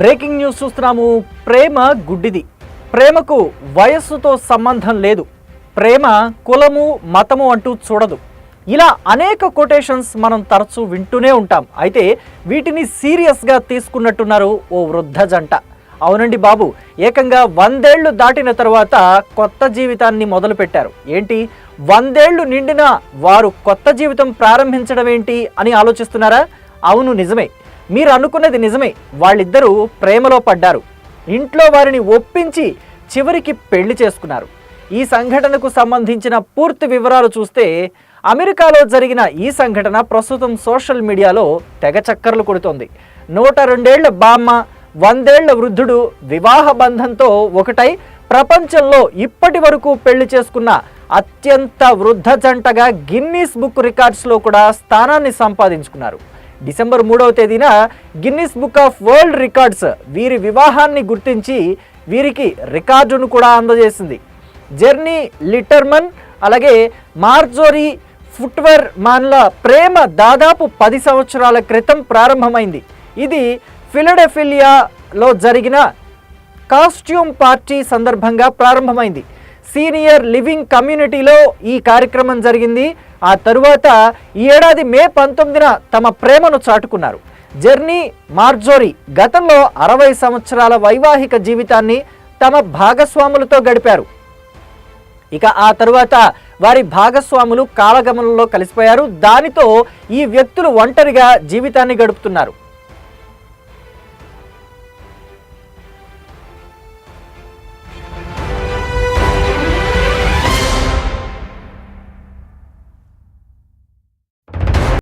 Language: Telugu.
బ్రేకింగ్ న్యూస్ చూస్తున్నాము. ప్రేమ గుడ్డిది. ప్రేమకు వయస్సుతో సంబంధం లేదు. ప్రేమ కులము మతము అంటూ చూడదు. ఇలా అనేక కొటేషన్స్ మనం తరచూ వింటూనే ఉంటాం. అయితే వీటిని సీరియస్గా తీసుకున్నట్టున్నారు ఓ వృద్ధ జంట. అవునండి బాబు ఏకంగా వందేళ్ళు దాటిన తర్వాత కొత్త జీవితాన్ని మొదలుపెట్టారు. ఏంటి? వందేళ్ళు నిండిన వారు కొత్త జీవితం ప్రారంభించడం ఏంటి అని ఆలోచిస్తున్నారా? అవును నిజమే. మీరు అనుకున్నది నిజమే. వాళ్ళిద్దరూ ప్రేమలో పడ్డారు. ఇంట్లో వారిని ఒప్పించి చివరికి పెళ్ళి చేసుకున్నారు. ఈ సంఘటనకు సంబంధించిన పూర్తి వివరాలు చూస్తే అమెరికాలో జరిగిన ఈ సంఘటన ప్రస్తుతం సోషల్ మీడియాలో తెగ చక్కర్లు కొడుతోంది. నూట రెండేళ్ళ బామ్మ వందేళ్ళ వృద్ధుడు వివాహ బంధంతో ఒకటై ప్రపంచంలో ఇప్పటి వరకు పెళ్ళి చేసుకున్న అత్యంత వృద్ధ జంటగా గిన్నీస్ బుక్ రికార్డ్స్లో కూడా స్థానాన్ని సంపాదించుకున్నారు. డిసెంబర్ మూడవ తేదీన Guinness book of world records వీరి వివాహాన్ని గుర్తించి వీరికి రికార్డును కూడా అందజేసింది. జెర్నీ లిటర్మన్ అలాగే మార్జోరీ ఫుట్వేర్ మాన్ల ప్రేమ దాదాపు పది సంవత్సరాల క్రితం ప్రారంభమైంది. ఇది ఫిలడెఫిలియాలో జరిగిన కాస్ట్యూమ్ పార్టీ సందర్భంగా ప్రారంభమైంది. సీనియర్ లివింగ్ కమ్యూనిటీలో ఈ కార్యక్రమం జరిగింది. ఆ తరువాత ఈ ఏడాది మే పంతొమ్మిదిన తమ ప్రేమను చాటుకున్నారు. జర్నీ మార్జోరీ గతంలో అరవై సంవత్సరాల వైవాహిక జీవితాన్ని తమ భాగస్వాములతో గడిపారు. ఇక ఆ తరువాత వారి భాగస్వాములు కాలగమనంలో కలిసిపోయారు. దానితో ఈ వ్యక్తులు ఒంటరిగా జీవితాన్ని గడుపుతున్నారు.